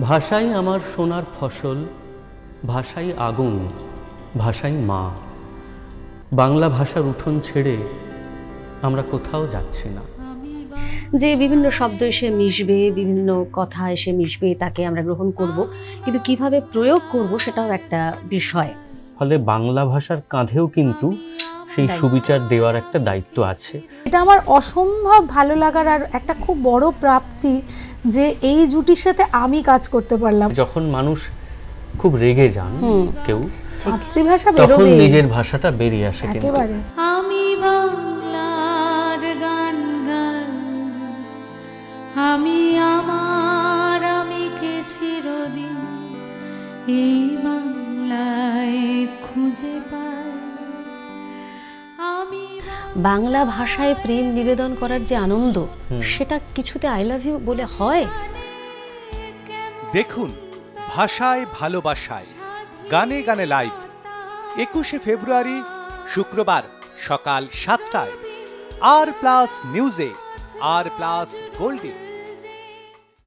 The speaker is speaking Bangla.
ভাষাই আমার সোনার ফসল ভাষাই আগুন ভাষাই মা। বাংলা ভাষার উঠোন ছেড়ে আমরা কোথাও যাচ্ছি না। যে বিভিন্ন শব্দ এসে মিশবে বিভিন্ন কথা এসে মিশবে তাকে আমরা গ্রহণ করব। কিন্তু কীভাবে প্রয়োগ করব সেটাও একটা বিষয়। ফলে বাংলা ভাষার কাঁধেও কিন্তু সেই সুবিচার দেওয়ার একটা দায়িত্ব আছে। এটা আমার অসম্ভব ভালো লাগার আর একটা খুব বড় প্রাপ্তি যে এই জুটির সাথে আমি কাজ করতে পারলাম। যখন মানুষ খুব রেগে যান কেউ মাতৃভাষা তখন নিজের ভাষাটা বেরিয়ে আসে একেবারে। আমি বাংলার গান গাই। আমি আমার আমিকে চিরদিন এই বাংলা ভাষায় প্রেম নিবেদন করার যে আনন্দ সেটা কিছুতে আই লাভ ইউ বলে হয়? দেখুন ভাষায় ভালোবাসায় গানে গানে লাইভ একুশে ফেব্রুয়ারি শুক্রবার সকাল সাতটায় আর প্লাস নিউজে আর প্লাস গোল্ডে